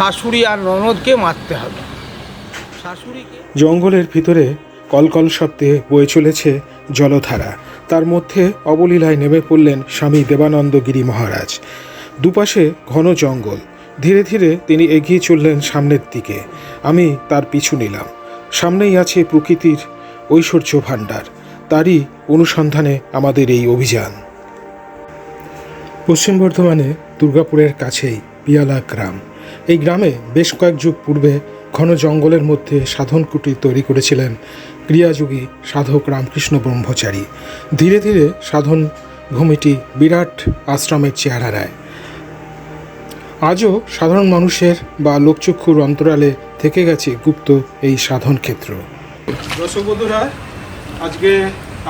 শাশুড়ি আর ননদকে মারতে হবে। শাশুড়িকে জঙ্গলের ভিতরে কলকল শব্দে বয়ে চলেছে জলধারা। তার মধ্যে অবলীলায় নেমে পড়লেন স্বামী দেবানন্দ গিরি মহারাজ। দুপাশে ঘন জঙ্গল। ধীরে ধীরে তিনি এগিয়ে চললেন সামনের দিকে। আমি তার পিছু নিলাম। সামনেই আছে প্রকৃতির ঐশ্বর্য ভাণ্ডার। তারই অনুসন্ধানে আমাদের এই অভিযান। পশ্চিম বর্ধমানে দুর্গাপুরের কাছেই পিয়ালা গ্রাম। এই গ্রামে বেশ কয়েক যুগ পূর্বে ঘন জঙ্গলের মধ্যে সাধন কুটির তৈরি করেছিলেন ক্রিয়াযোগী সাধক রামকৃষ্ণ ব্রহ্মচারী। ধীরে ধীরে সাধন ভূমিটি বিরাট আশ্রমের চেহারা নেয়। আজও সাধারণ মানুষের বা লোকচক্ষুর অন্তরালে থেকে গেছে গুপ্ত এই সাধন ক্ষেত্র। দর্শক বন্ধুরা আজকে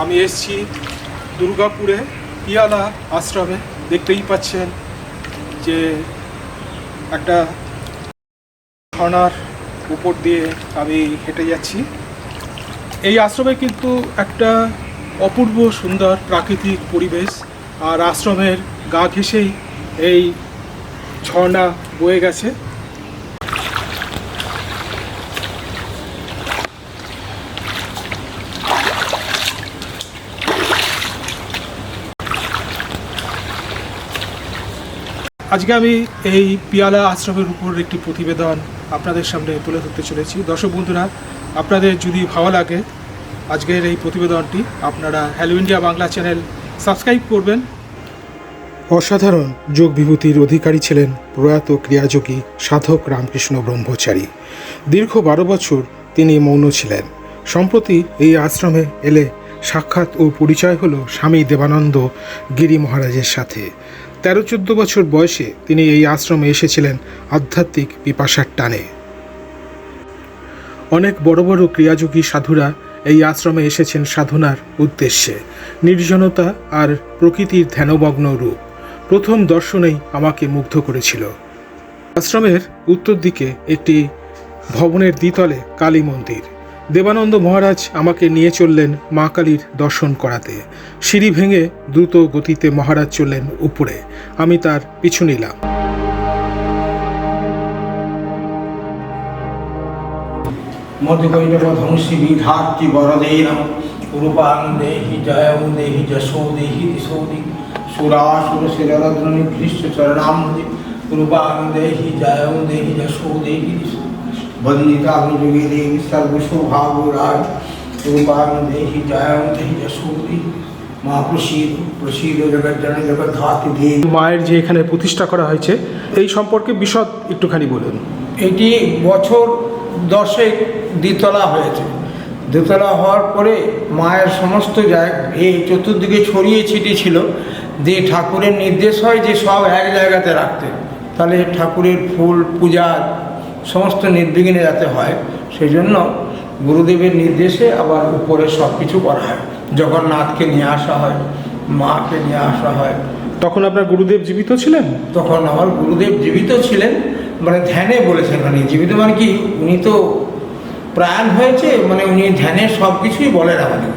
আমি এসেছি দুর্গাপুরে পিয়ালা আশ্রমে। দেখতেই পাচ্ছেন যে একটা ঝর্ণার উপর দিয়ে আমি হেঁটে যাচ্ছি। এই আশ্রমে কিন্তু একটা অপূর্ব সুন্দর প্রাকৃতিক পরিবেশ, আর আশ্রমের গা ঘেঁষেই এই ঝর্ণা বয়ে গেছে। আজকে আমি এই পিয়ালা আশ্রমের উপর একটি প্রতিবেদন আপনাদের সামনে তুলে ধরতে চলেছি। দর্শক বন্ধুরা, আপনাদের যদি ভালো লাগে আজকের এই প্রতিবেদনটি, আপনারা hello India Bangla channel subscribe করবেন। অসাধারণ যোগ বিভূতির অধিকারী ছিলেন প্রয়াত ক্রিয়াযোগী সাধক রামকৃষ্ণ ব্রহ্মচারী। দীর্ঘ বারো বছর তিনি মৌন ছিলেন। সম্প্রতি এই আশ্রমে এলে সাক্ষাৎ ও পরিচয় হলো স্বামী দেবানন্দ গিরি মহারাজের সাথে। তেরো চোদ্দ বছর বয়সে তিনি এই আশ্রমে এসেছিলেন আধ্যাত্মিক পিপাসার টানে। অনেক বড় বড় ক্রিয়াযোগী সাধুরা এই আশ্রমে এসেছেন সাধনার উদ্দেশ্যে। নির্জনতা আর প্রকৃতির ধ্যানমগ্ন রূপ। প্রথম দর্শনেই আমাকে মুগ্ধ করেছিল। আশ্রমের উত্তর দিকে একটি ভবনের দ্বিতলে কালী মন্দির। দেবানন্দ মহারাজ আমাকে নিয়ে চললেন মা কালীর দর্শন করাতে। সিঁড়ি ভেঙে দ্রুত গতিতে মহারাজ চললেন উপরে। আমি তার পিছু নিলাম। রূপাং দেহি সুরাসুর শিররদ্র নিভৃষ্ট চরণাম্বি রূপাং দেহি জয়ং দেহি যশো দেহি দিশো বন্দিতাগ্নি যুগে দেবী সর্বশোভাগুরায় রূপাং দেহি জয়ং দেহি মা প্রসীদ প্রসীদ জগজ্জন জগদ্ধাত্রী দেবী মায়ের যে এখানে প্রতিষ্ঠা করা হয়েছে এই সম্পর্কে বিশদ একটুখানি বলুন। এটি বছর দশেক দ্বিতলা হয়েছে। দ্বিতলা হওয়ার পরে মায়ের সমস্ত জায়গা এই চতুর্দিকে ছড়িয়ে ছিটিয়ে ছিল। দিয়ে ঠাকুরের নির্দেশ হয় যে সব এক জায়গাতে রাখতে। তাহলে ঠাকুরের ফুল পূজা সমস্ত নির্বিঘ্নে যাতে হয় সেই জন্য গুরুদেবের নির্দেশে আবার উপরে সব কিছু করা হয়। জগন্নাথকে নিয়ে আসা হয় মাকে নিয়ে আসা হয়। তখন আপনার গুরুদেব জীবিত ছিলেন? তখন আমার গুরুদেব জীবিত ছিলেন মানে ধ্যানে বলেছেন মানে জীবিত মানে কি উনি তো প্রাণ হয়েছে মানে উনি ধ্যানে সব কিছুই বলেন আমাদের।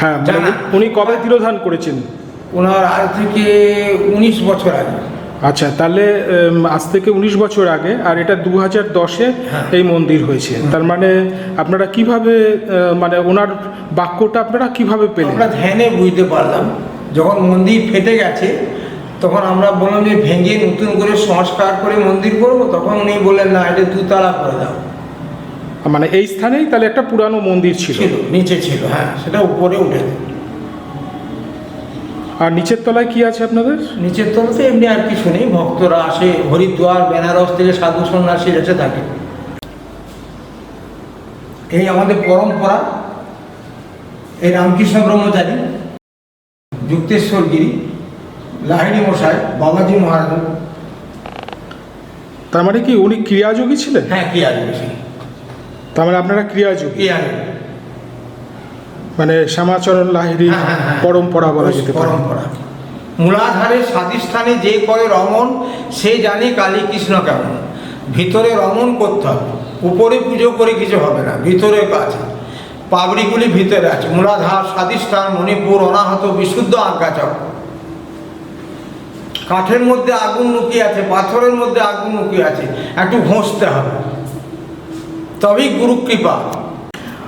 হ্যাঁ মানে উনি কবে তিরোধান করেছেন? ওনার আজ থেকে উনিশ বছর আগে। আচ্ছা তাহলে আজ থেকে উনিশ বছর আগে আর এটা দু হাজার দশে হ্যাঁ। এই মন্দির হয়েছে। তার মানে আপনারা কীভাবে মানে ওনার বাক্যটা আপনারা কীভাবে পেলেন? আমরা ধ্যানে বুঝতে পারলাম যখন মন্দির ফেটে গেছে তখন আমরা বললাম যে ভেঙে নতুন করে সংস্কার করে মন্দির করব তখন উনি বললেন না এটা দুতলা করে দাও। মানে এই স্থানেই তাহলে একটা পুরানো মন্দির ছিল? ছিল নিচে ছিল হ্যাঁ সেটা উপরে উঠে আর নিচের তলায় কি আছে আপনাদের? নিচের তলাতে এমনি আর কিছু নেই ভক্তরা আসে হরিদ্বার বেনারস থেকে সাধু সন্ন্যাসী এসে থাকে। এই আমাদের পরম্পরা এই রামকৃষ্ণ ব্রহ্মচারী যুক্তেশ্বর গিরি লাহিড়ি মশাই বাবাজি মহারাজ। তার মানে কি উনি ক্রিয়াযোগী ছিলেন? হ্যাঁ কি আসবে সে তার মানে আপনারা ক্রিয়াযোগী? কি আসবে মানে শ্যামাচরণ লাহিড়ি। পরম্পরা বলা যেতে পারে। পরম্পরা। মূলাধারে স্বাধিষ্ঠানে যে করে রমন সে জানে কালী কৃষ্ণ কেমন। ভিতরে রমন করতে হবে উপরে পুজো করে কিছু হবে না ভিতরে আছে পাবড়িগুলি ভিতরে আছে মূলাধার স্বাধিষ্ঠান মণিপুর অনাহত বিশুদ্ধ আজ্ঞাচক কাঠের মধ্যে আগুন লুকিয়ে আছে পাথরের মধ্যে আগুন লুকিয়ে আছে একটু ঘষতে হবে। তবেই গুরু কৃপা।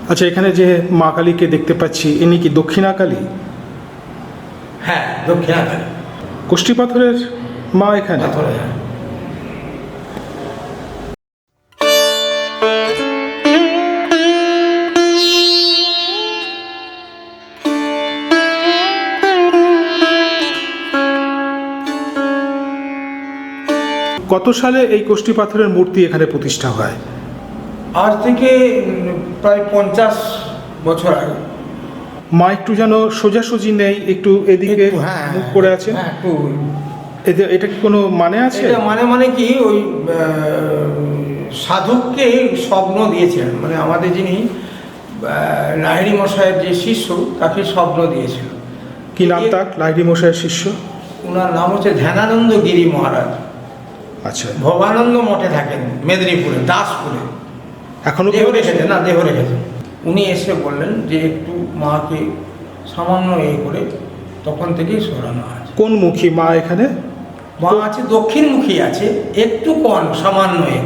আচ্ছা এখানে যে মা কালীকে দেখতে পাচ্ছি ইনি কি দক্ষিণা কালী? হ্যাঁ দক্ষিণাকালী কোষ্ঠী পাথরের মা এখানে? হ্যাঁ। কত সালে এই কোষ্ঠী পাথরের মূর্তি এখানে প্রতিষ্ঠা হয়? আজ থেকে প্রায় পঞ্চাশ বছর আগে। মা একটু যেন সোজাসুজি নেই একটু এদিকে হ্যাঁ মুখ করে আছে হ্যাঁ এতে এটা কি কোনো মানে আছে? এটা মানে মানে কি ওই সাধককে স্বপ্ন দিয়েছিলেন। মানে আমাদের যিনি লাহিড়ি মশাইয়ের যে শিষ্য তাকে স্বপ্ন দিয়েছিল কি নাম তার লাইডি মশাইয়ের শিষ্য? ওনার নাম হচ্ছে ধ্যানানন্দ গিরি মহারাজ। আচ্ছা। ভবানন্দ মঠে থাকেন মেদিনীপুরে দাসপুরে। এখনও দেহ কি রেখেছেন না দেহ রেখেছেন উনি এসে বললেন যে একটু মাকে সামান্য এ করে তখন থেকেই সরানো আছে। কোন মুখী মা এখানে? মা আছে দক্ষিণমুখী আছে একটু কম সামান্য এ।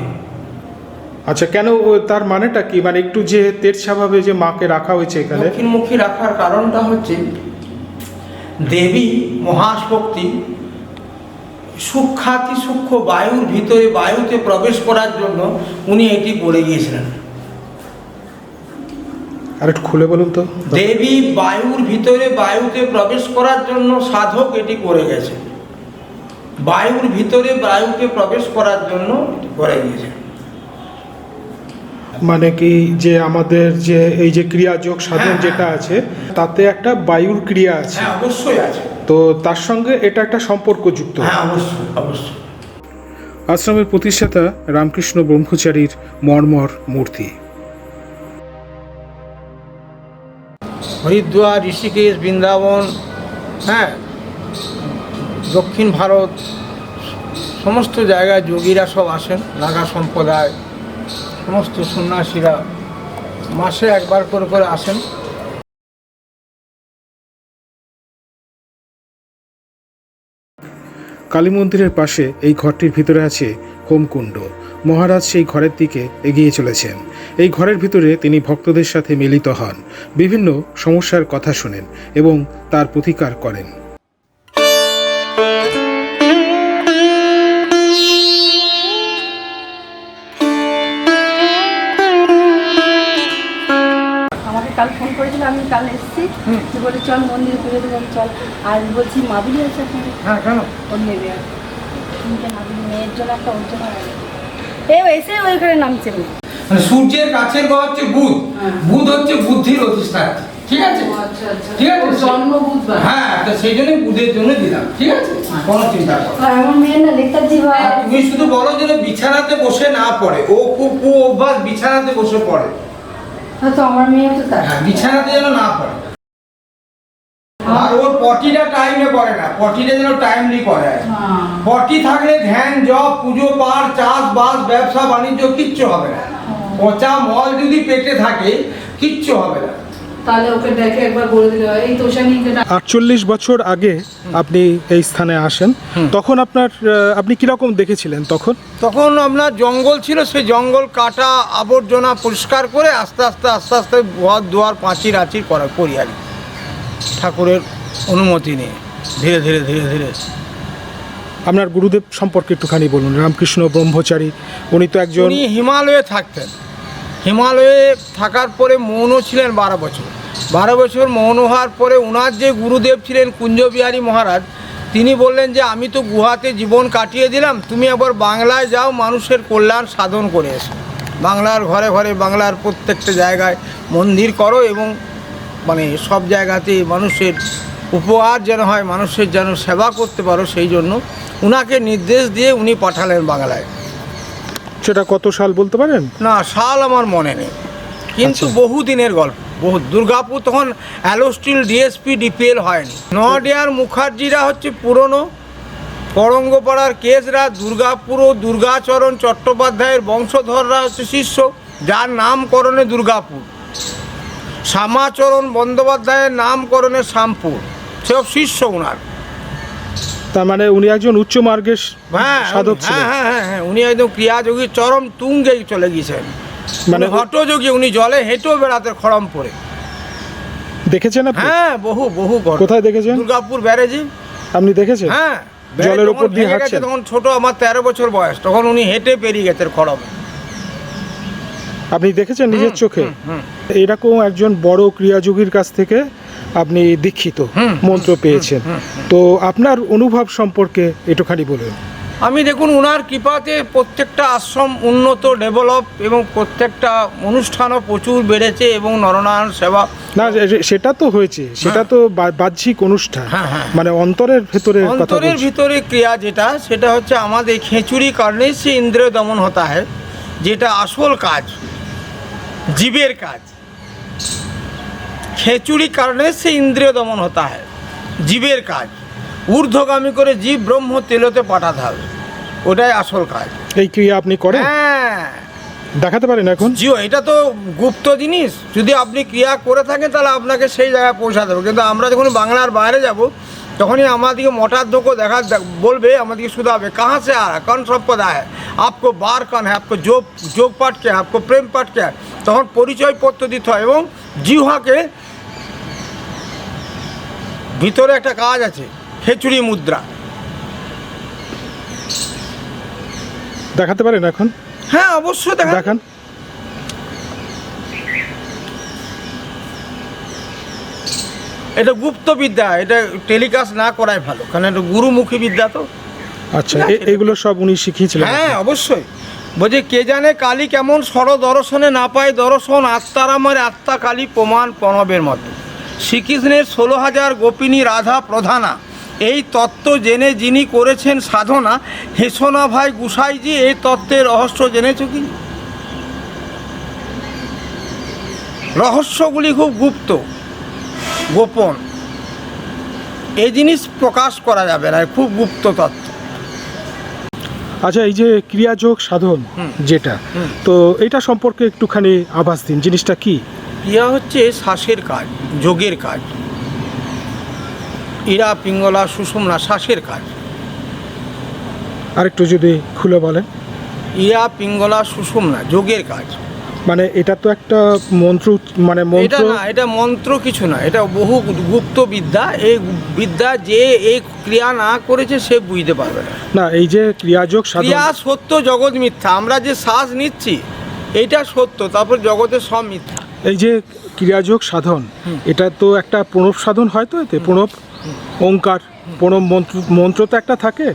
আচ্ছা কেন তার মানেটা কি? মানে একটু যে তেরছাভাবে যে মাকে রাখা হয়েছে এখানে। দক্ষিণমুখী রাখার কারণটা হচ্ছে দেবী মহাশক্তি সূক্ষাতি সূক্ষ্ম বায়ুর ভিতরে বায়ুতে প্রবেশ করার জন্য উনি এটি করে গিয়েছিলেন। আর একটু খুলে বলুন তো। দেবী বায়ুর ভিতরে বায়ুতে প্রবেশ করার জন্য সাধক এটি করে গেছে। বায়ুর ভিতরে বায়ুতে প্রবেশ করার জন্য এটি করে গিয়েছে। মানে কি যে আমাদের যে এই যে ক্রিয়াযোগ সাধন হ্যাঁ, যেটা আছে তাতে একটা বায়ুর ক্রিয়া আছে। হ্যাঁ অবশ্যই আছে। তো তার সঙ্গে এটা একটা সম্পর্কযুক্ত। হ্যাঁ অবশ্যই অবশ্যই। আশ্রমের প্রতিষ্ঠাতা রামকৃষ্ণ ব্রহ্মচারীর মর্মর মূর্তি। হরিদ্বার ঋষিকেশ বৃন্দাবন হ্যাঁ দক্ষিণ ভারত সমস্ত জায়গায় যোগীরা সব আসেন নাগা সম্প্রদায় সমস্ত সন্ন্যাসীরা মাসে একবার করে করে আসেন। কালী মন্দিরের পাশে এই ঘরটির ভিতরে আছে হোমকুণ্ড। মহারাজ সেই ঘরের দিকে এগিয়ে চলেছেন। এই ঘরের ভিতরে তিনি ভক্তদের সাথে মিলিত হন। বিভিন্ন সমস্যার কথা শোনেন এবং তার প্রতিকার করেন। চল মন্দিরে ঘুরে দেবেন চল। আর বলছি মাদুলি আছে আপনার হ্যাঁ কেন? ওর নেবে। আর তিনটে মাদুলি মেয়ের জন্য একটা ওর জন্য আর এসে ওইখানে নামছে। মানে সূর্যের কাছের গ্রহ হচ্ছে বুধ। হ্যাঁ। বুধ হচ্ছে বুদ্ধির অধিষ্ঠাত্রী ঠিক আছে? আচ্ছা আচ্ছা। ঠিক আছে? জন্ম বুধবার। হ্যাঁ তো সেই জন্য বুধের জন্য দিলাম। ঠিক আছে? কোনো চিন্তা করো আমার মেয়ের না লেখাজি হয় তুমি শুধু বলো যেন বিছানাতে বসে না পড়ে। ও খুব অভ্যাস বিছানাতে বসে পড়ে। হ্যাঁ, তো আমার মেয়ে তো তাই। হ্যাঁ বিছানাতে যেন না পড়ে। আর ওর পটিটা টাইমে করে না। পটিটা যেন টাইমলি করে। হ্যাঁ। পটি থাকলে ধ্যান জপ পুজো পাঠ চাষ বাস ব্যবসা বাণিজ্য কিচ্ছু হবে না। পচা মল যদি পেটে থাকে কিচ্ছু হবে না। তাহলে ওকে দেখে একবার বলে দিলে এই তোষানিকে আটচল্লিশ বছর আগে আপনি এই স্থানে আসেন। তখন আপনার আপনি কীরকম দেখেছিলেন তখন? তখন আপনার জঙ্গল ছিল সেই জঙ্গল কাটা আবর্জনা পরিষ্কার করে আস্তে আস্তে আস্তে আস্তে ঘর দুয়ার পাঁচির আচির করা করি আর কি। ঠাকুরের অনুমতি নিয়ে। ধীরে ধীরে ধীরে ধীরে। আপনার গুরুদেব সম্পর্কে একটুখানি বলুন। রামকৃষ্ণ ব্রহ্মচারী উনি তো একজন উনি হিমালয়ে থাকতেন। হিমালয়ে থাকার পরে মৌনও ছিলেন বারো বছর। বারো বছর মৌন হওয়ার পরে ওনার যে গুরুদেব ছিলেন কুঞ্জবিহারী মহারাজ তিনি বললেন যে আমি তো গুহাতে জীবন কাটিয়ে দিলাম। তুমি আবার বাংলায় যাও মানুষের কল্যাণ সাধন করে এসো। বাংলার ঘরে ঘরে বাংলার প্রত্যেকটা জায়গায় মন্দির করো এবং মানে সব জায়গাতে মানুষের উপহার যেন হয় মানুষের যেন সেবা করতে পারো সেই জন্য উনাকে নির্দেশ দিয়ে উনি পাঠালেন বাংলায়। সেটা কত সাল বলতে পারেন? না সাল আমার মনে নেই। কিন্তু আচ্ছা। বহু দিনের গল্প। বহু দুর্গাপুর তখন অ্যালোস্টিল ডিএসপি ডিপিএল হয়নি। নডিয়ার মুখার্জিরা হচ্ছে পুরনো। করঙ্গপাড়ার কেসরা দুর্গাপুর ও দুর্গাচরণ চট্টোপাধ্যায়ের বংশধররা হচ্ছে শিষ্য। যার নামকরণে দুর্গাপুর। শ্যামাচরণ বন্দ্যোপাধ্যায়ের নামকরণে শ্যামপুর। সব শিষ্য ওনার তার মানে উনি একজন উচ্চ মার্গের হ্যাঁ সাধক ছিলেন। হ্যাঁ হ্যাঁ হ্যাঁ উনি একদম ক্রিয়াযোগী চরম তুঙ্গে চলে গিয়েছেন। মানে হটযোগী উনি জলে হেঁটেও বেড়াতে খড়ম পরে দেখেছেন আপনি? হ্যাঁ বহু বহু। কোথায় দেখেছেন? দুর্গাপুর ব্যারেজে। আপনি দেখেছেন? হ্যাঁ জলের যখন দিয়ে হাঁটছেন? তখন ছোট আমার তেরো বছর বয়স তখন উনি হেঁটে পেরিয়ে গেছেন খড়মে। আপনি দেখেছেন নিজের চোখে? এরকম একজন বড় ক্রিয়াযোগীর কাছ থেকে আপনি দীক্ষিত মন্ত্র পেয়েছেন। তো আপনার অনুভব সম্পর্কে একটুখানি বলুন। আমি দেখুন ওনার কৃপাতে প্রত্যেকটা আশ্রম উন্নত ডেভেলপ এবং প্রত্যেকটা অনুষ্ঠানও প্রচুর বেড়েছে এবং নরনারায়ণ সেবা না সেটা তো হয়েছে। সেটা তো বাহ্যিক অনুষ্ঠান। হ্যাঁ, হ্যাঁ। মানে অন্তরের ভেতরে অন্তরের ভিতরে ক্রিয়া যেটা সেটা হচ্ছে আমাদের খেঁচুড়ি কারণে সে ইন্দ্রিয় দমন হতা হয় যেটা আসল কাজ। জীবের কাজ। খেঁচুড়ি কারণে সে ইন্দ্রিয় দমন হতা হয়। জীবের কাজ। ঊর্ধ্বগামী করে জীব ব্রহ্ম তেলতে পাঠাতে হবে। ওটাই আসল কাজ। এই ক্রিয়া আপনি করেন? হ্যাঁ। দেখাতে পারেন এখন? জিও এটা তো গুপ্ত জিনিস। যদি আপনি ক্রিয়া করে থাকেন তাহলে আপনাকে সেই জায়গায় পৌঁছাতে হবে। কিন্তু আমরা যখন বাংলার বাইরে যাব তখনই আমাদেরকে মোটার ধোকো দেখা দেখ- বলবে আমাদেরকে শুধাবে কাহা সে আর কোন সম্প্রদায় है? आपको বার কান है आपको যোগ যোগ পাঠ কে है? आपको প্রেম পাঠ কে है? তখন পরিচয় পত্র দিতে হয় এবং জিহাকে ভিতরে একটা কাজ আছে খেচুড়ি মুদ্রা দেখাতে পারেন এখন হ্যাঁ অবশ্যই দেখা দেখান এটা গুপ্ত বিদ্যা এটা টেলিকাস্ট না করাই ভালো কারণ এটা গুরুমুখী বিদ্যা তো। আচ্ছা এগুলো সব উনি শিখিয়েছিলেন হ্যাঁ অবশ্যই। বলছে কে জানে কালী কেমন সর দর্শনে না পায় দর্শন আত্মার আমার আত্মা কালী প্রমাণ প্রণবের মতো। শ্রীকৃষ্ণের ষোলো হাজার গোপিনী রাধা প্রধানা এই তত্ত্ব জেনে যিনি করেছেন সাধনা হেসোনা ভাই গুসাইজি এই তত্ত্বের রহস্য জেনেছো কি? রহস্যগুলি খুব গুপ্ত। গোপন। এই জিনিস প্রকাশ করা যাবে না খুব গুপ্ত তত্ত্ব আচ্ছা এই যে ক্রিয়াযোগ সাধন যেটা তো এটা সম্পর্কে একটুখানি আভাস দিন জিনিসটা কি? ইয়া হচ্ছে শ্বাসের কাজ যোগের কাজ। ইরা পিঙ্গলা সুষুম্না শ্বাসের কাজ। আরেকটু যদি খুলে বলেন। ইরা পিঙ্গলা সুষুম্না যোগের কাজ। মানে এটা তো একটা মন্ত্র মানে এটা মন্ত্র না এটা মন্ত্র কিছু না এটা বহু গুপ্ত বিদ্যা এই বিদ্যা যে এই ক্রিয়া না করেছে সে বুঝতে পারবে না। না এই যে ক্রিয়াযোগ ক্রিয়া সত্য জগৎ মিথ্যা আমরা যে শ্বাস নিচ্ছি এটা সত্য তারপর জগতের সব মিথ্যা। এই যে ক্রিয়াযোগ সাধন এটা তো একটা প্রণব সাধন হয় তো এতে প্রণব ওঙ্কার প্রণব মন্ত্র মন্ত্র তো একটা থাকে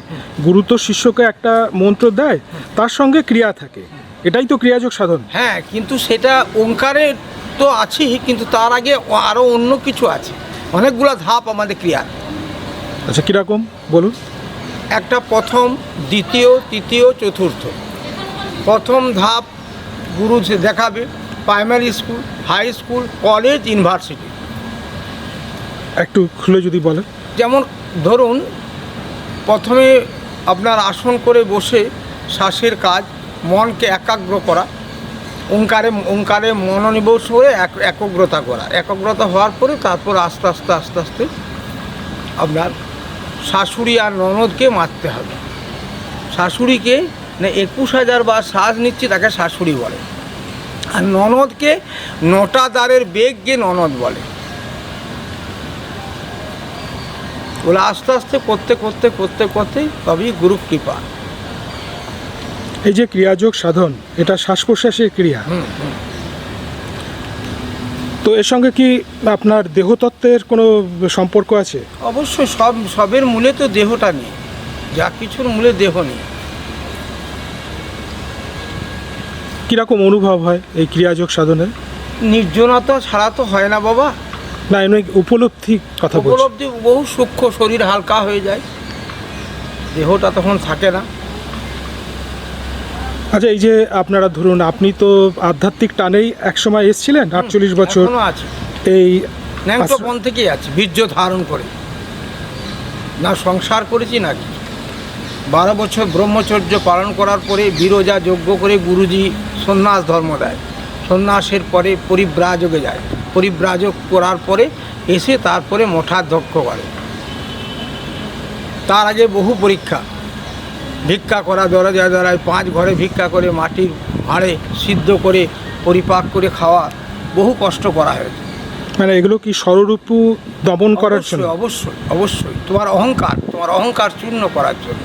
গুরু তো শিষ্যকে একটা মন্ত্র দেয় তার সঙ্গে ক্রিয়া থাকে। এটাই তো ক্রিয়াযোগ সাধন। হ্যাঁ কিন্তু সেটা ওঙ্কারে তো আছেই কিন্তু তার আগে আরও অন্য কিছু আছে। অনেকগুলো ধাপ আমাদের ক্রিয়ার আচ্ছা কীরকম? বলুন। একটা প্রথম দ্বিতীয় তৃতীয় চতুর্থ। প্রথম ধাপ গুরু যে দেখাবে primary school high school college university একটু খুলে যদি বলেন। যেমন ধরুন প্রথমে আপনার আসন করে বসে শ্বাসের কাজ মনকে একাগ্র করা, ওঙ্কারে ওঙ্কারে মনোনিবেশ হয়ে এক, একগ্রতা করা। একগ্রতা হওয়ার পরে তারপর আস্তে আস্তে আস্তে আস্তে আপনার শাশুড়ি আর ননদকে মারতে হবে। শাশুড়িকে না একুশ হাজার বার শ্বাস নিচ্ছি তাকে শাশুড়ি বলে। আর ননদকে নটা দ্বারের বেগকে ননদ বলে। বলে আস্তে আস্তে করতে করতে করতে করতে তবেই গুরু কৃপা। এই যে ক্রিয়াযোগ সাধন এটা শ্বাস প্রশ্বাসের ক্রিয়া তো এর সঙ্গে কি আপনার দেহতত্ত্বের কোনো সম্পর্ক আছে? অবশ্যই সব সবের মূলে তো দেহটা নেই। যা কিছুর মূলে দেহ নেই। কীরকম অনুভব হয় এই ক্রিয়াযোগ সাধনের নির্জনতা ছাড়া তো হয় না বাবা। না এমনি উপলব্ধি কথা উপলব্ধি বহু সূক্ষ্ম শরীর হালকা হয়ে যায়। দেহটা তখন থাকে না। আচ্ছা এই যে আপনারা ধরুন আপনি তো আধ্যাত্মিক টানেই একসময় এসেছিলেন আটচল্লিশ বছর। এই ন্যাংটপন থেকেই আছে বীর্য ধারণ করে। না সংসার করেছি নাকি? বারো বছর ব্রহ্মচর্য পালন করার পরে বিরোজা যজ্ঞ করে গুরুজি সন্ন্যাস ধর্ম দেয়। সন্ন্যাসের পরে পরিব্রাজকে যায়। পরিব্রাজক করার পরে এসে তারপরে মঠাধ্যক্ষ করে। তার আগে বহু পরীক্ষা। ভিক্ষা করা দরজায় দরায় পাঁচ ঘরে ভিক্ষা করে মাটির ভাঁড়ে সিদ্ধ করে পরিপাক করে খাওয়া বহু কষ্ট করা হয়েছে। মানে এগুলো কি স্বরূপু দমন করার জন্য? অবশ্যই অবশ্যই। তোমার অহংকার তোমার অহংকার চূর্ণ করার জন্য।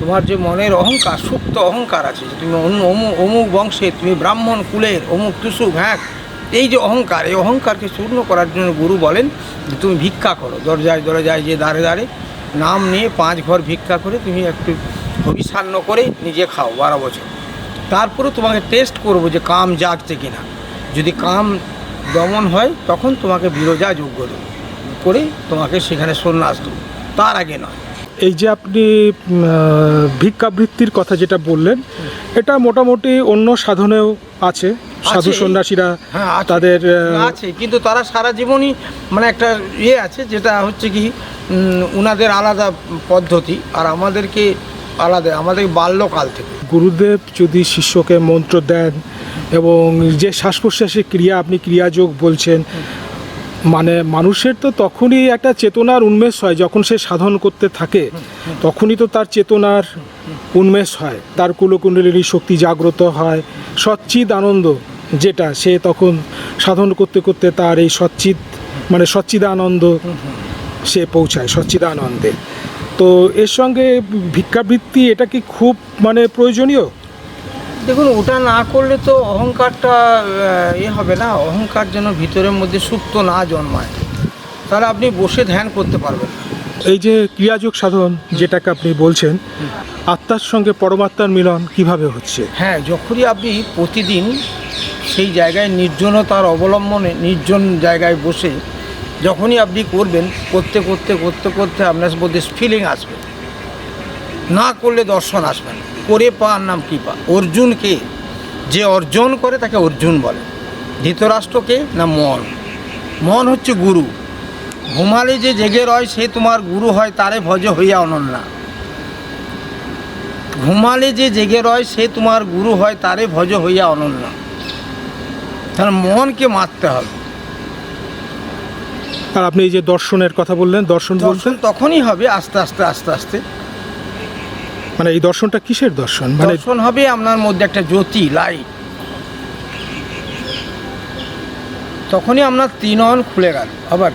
তোমার যে মনের অহংকার সুপ্ত অহংকার আছে যে তুমি অন্য অমুক অমুক বংশে তুমি ব্রাহ্মণ কুলের অমুক টুসু ভ্যাঁক এই যে অহংকার এই অহংকারকে চূর্ণ করার জন্য গুরু বলেন যে তুমি ভিক্ষা করো। দরজায় দরজায় যে দাঁড়ে দাঁড়ে নাম নিয়ে পাঁচ ঘর ভিক্ষা করে তুমি একটু অভিসান্ন করে নিজে খাও বারো বছর। তারপরে তোমাকে টেস্ট করব যে কাম জাগছে কি না যদি কাম দমন হয়, তখন তোমাকে বিরোজা যোগ্য দেবো। করে তোমাকে সেখানে সন্ন্যাস দেবো। তার আগে নয়। এই যে আপনি ভিক্ষাবৃত্তির কথা যেটা বললেন এটা মোটামুটি অন্য সাধনেও আছে। সাধু সন্ন্যাসীরা হ্যাঁ তাদের আছে। কিন্তু তারা সারা জীবনই মানে একটা ইয়ে আছে যেটা হচ্ছে কি উনাদের আলাদা পদ্ধতি আর আমাদেরকে আলাদা আমাদের বাল্যকাল থেকে। গুরুদেব যদি শিষ্যকে মন্ত্র দেন এবং যে শ্বাস প্রশ্বাসের ক্রিয়া আপনি ক্রিয়াযোগ বলছেন মানে মানুষের তো তখনই একটা চেতনার উন্মেষ হয় যখন সে সাধন করতে থাকে। তখনই তো তার চেতনার উন্মেষ হয়। তার কুলকুণ্ডলীর শক্তি জাগ্রত হয়। সচ্চিদ আনন্দ যেটা, সে তখন সাধন করতে করতে তার এই সচ্চিদ মানে সচ্চিদানন্দ সে পৌঁছায়, সচ্চিদানন্দে। তো এর সঙ্গে ভিক্ষাবৃত্তি এটা কি খুব মানে প্রয়োজনীয়? দেখুন ওটা না করলে তো অহংকারটা এ হবে না। অহংকার যেন ভিতরের মধ্যে সুপ্ত না জন্মায়। তাহলে আপনি বসে ধ্যান করতে পারবেন এই যে ক্রিয়াযোগ সাধন যেটাকে আপনি বলছেন আত্মার সঙ্গে পরমাত্মার মিলন কীভাবে হচ্ছে? হ্যাঁ যখনই আপনি প্রতিদিন সেই জায়গায় নির্জনতার অবলম্বনে নির্জন জায়গায় বসে যখনই আপনি করবেন করতে করতে করতে করতে আপনার মধ্যে ফিলিং আসবে। না করলে দর্শন আসবে না। করে পাওয়ার নাম কৃপা অর্জুনকে যে অর্জন করে তাকে অর্জুন বলে। ধৃতরাষ্ট্রকে না মন? মন হচ্ছে গুরু। ঘুমালে যে জেগে রয় সে তোমার গুরু হয় তারে ভজ হইয়া অনন্যা। ঘুমালে যে জেগে রয় সে তোমার গুরু হয় তারে ভজ হইয়া অনন্যা। তার মনকে মারতে হবে। আর আপনি এই যে দর্শনের কথা বললেন দর্শন দর্শন তখনই হবে আস্তে আস্তে আস্তে আস্তে। মানে এই দর্শনটা কিসের দর্শন? মানে দর্শন হবে আপনার মধ্যে একটা জ্যোতি লাইট তখনই আপনার তিনয়ন খুলে গেল আবার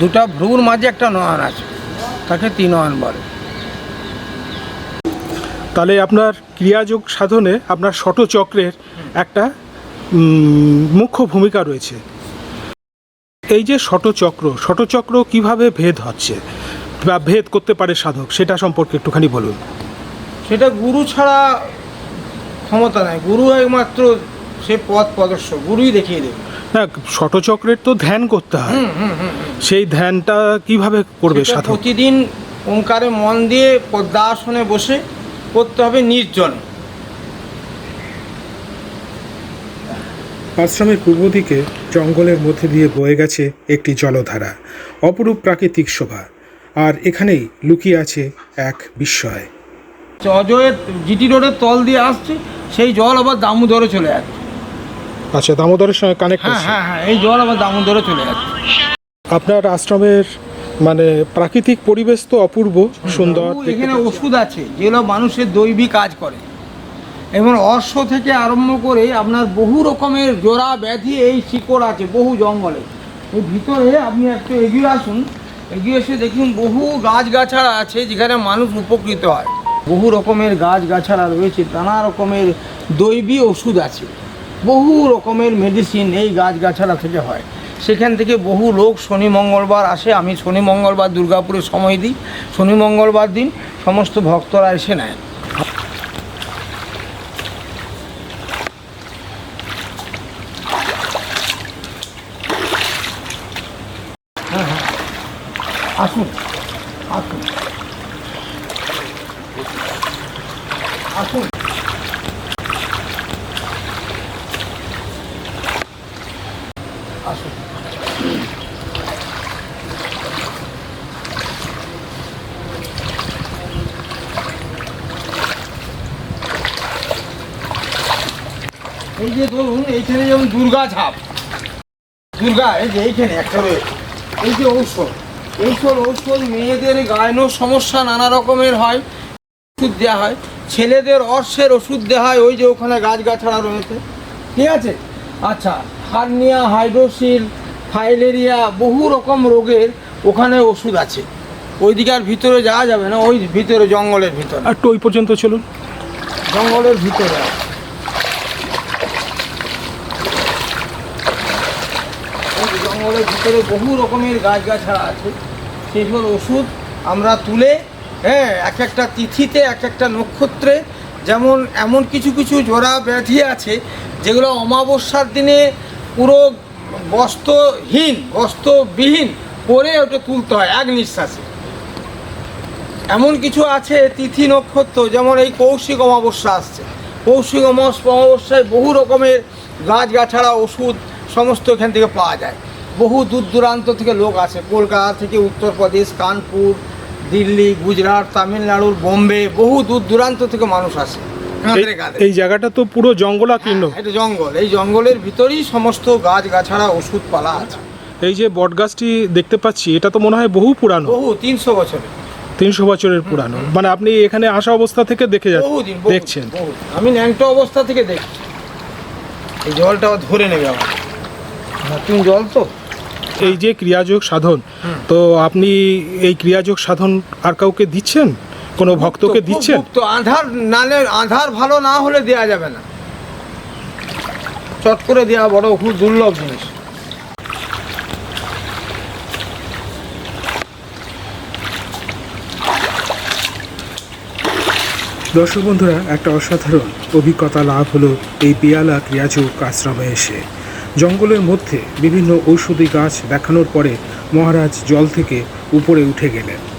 দুটা ভ্রুর মাঝে একটা নয়ন আছে তাকে তিনয়ন বলে। তাহলে আপনার ক্রিয়াযোগ সাধনে আপনার চক্রের একটা মুখ্য ভূমিকা রয়েছে। এই যে শটচক্র শটচক্র কীভাবে ভেদ হচ্ছে? বা ভেদ করতে পারে সাধক সেটা সম্পর্কে একটুখানি বলুন। সেটা গুরু ছাড়া ক্ষমতা নাই। গুরু একমাত্র সে পথ প্রদর্শক গুরুই দেখিয়ে দেবে। না শটচক্রের তো ধ্যান করতে হয়। সেই ধ্যানটা কীভাবে করবে সাধক? প্রতিদিন ওঙ্কারে মন দিয়ে পদ্মাসনে বসে করতে হবে নির্জন। আশ্রমের পূর্ব দিকে জঙ্গলের মধ্যে দিয়ে বয়ে গেছে একটি জলধারা অপরূপ প্রাকৃতিক শোভা। আর এখানেই লুকিয়ে আছে এক বিস্ময়। অজয়ের জিটি রোডের তল দিয়ে আসছে সেই জল আবার দামোদরে চলে যাচ্ছে। আচ্ছা দামোদরের সঙ্গে কানেক্ট হ্যাঁ হ্যাঁ হ্যাঁ এই জল আবার দামোদরে চলে যাচ্ছে। আপনার আশ্রমের মানে প্রাকৃতিক পরিবেশ তো অপূর্ব সুন্দর। এখানে ওষুধ আছে যেগুলো মানুষের দৈবিক কাজ করে। এবং অশ্ব থেকে আরম্ভ করে আপনার বহু রকমের জোড়া ব্যাধি এই শিকড় আছে বহু জঙ্গলে। এই ভিতরে আপনি একটু এগিয়ে আসুন। এগিয়ে এসে দেখুন বহু গাছগাছাড়া আছে যেখানে মানুষ উপকৃত হয়। বহু রকমের গাছগাছাড়া রয়েছে, নানা রকমের দৈবী ওষুধ আছে। বহু রকমের মেডিসিন এই গাছগাছাড়া থেকে হয়। সেখান থেকে বহু লোক শনি, মঙ্গলবার আসে। আমি শনি, মঙ্গলবার দুর্গাপুরে সময় দিই। শনি, মঙ্গলবার দিন সমস্ত ভক্তরা এসে নেয়। আসুন আসুন। আসুন। আসুন। এই যে ধরুন, এইখানে যেমন দুর্গা ছাপ দুর্গা, এই যে এইখানে একটা এই যে ঔষধ এইসব ঔষধ মেয়েদের গায়নোর সমস্যা নানা রকমের হয় ওষুধ দেওয়া হয়। ছেলেদের অর্শের ওষুধ দেওয়া হয় ওই যে ওখানে গাছগাছড়া রয়েছে। ঠিক আছে? আচ্ছা হার্নিয়া হাইড্রোসিল ফাইলেরিয়া বহু রকম রোগের ওখানে ওষুধ আছে। ওই দিকে আর ভিতরে যাওয়া যাবে না ওই ভিতরে জঙ্গলের ভিতরে। আর একটু ওই পর্যন্ত চলুন। জঙ্গলের ভিতরে জঙ্গলের ভিতরে বহু রকমের গাছগাছড়া আছে। সেইসব ওষুধ আমরা তুলে হ্যাঁ এক একটা তিথিতে, এক একটা নক্ষত্রে, যেমন এমন কিছু কিছু জোড়া ব্যাধি আছে, যেগুলো অমাবস্যার দিনে পুরো বস্ত্রহীন, বস্ত্রবিহীন করে ওটা তুলতে হয়, এক নিঃশ্বাসে। এমন কিছু আছে তিথি নক্ষত্র, যেমন এই কৌশিক অমাবস্যা আসছে। কৌশিক অমাবস- অমাবস্যায় বহু রকমের গাছ গাছগাছাড়া ওষুধ, সমস্ত এখান থেকে পাওয়া যায়। বহু দূর দূরান্ত থেকে লোক আসে। কলকাতা থেকে উত্তরপ্রদেশ কানপুর দিল্লি গুজরাট তামিলনাড়ুর বোম্বে বহু দূর দূরান্ত থেকে মানুষ আসে। এই জায়গাটা তো পুরো জঙ্গলাকীর্ণ এটা জঙ্গল। এই জঙ্গলের ভিতরেই সমস্ত গাছগাছাড়া ওষুধ পালা আছে। এই যে বটগাছটি দেখতে পাচ্ছি এটা তো মনে হয় বহু পুরানো। বহু তিনশো বছরের। তিনশো বছরের পুরানো। মানে আপনি এখানে আসা অবস্থা থেকে দেখে যাচ্ছেন দেখছেন। আমি ন্যাংটো অবস্থা থেকে দেখছি। এই জলটা ধরে নেবে আমার নতুন জল তো। এই যে ক্রিয়াযোগ সাধন তো আপনি এই ক্রিয়াযোগ সাধন আর কাউকে দিচ্ছেন? কোনো ভক্তকে দিচ্ছেন? তো আধার নালে আধার ভালো না হলে দেয়া যাবে না। চট করে দেওয়া বড় খুব দুর্লভ জিনিস। দর্শক বন্ধুরা একটা অসাধারণ অভিজ্ঞতা লাভ হলো এই পিয়ালা ক্রিয়াযোগ আশ্রমে এসে। জঙ্গলের মধ্যে বিভিন্ন ঔষধি গাছ দেখানোর পরে মহারাজ জল থেকে উপরে উঠে গেলেন।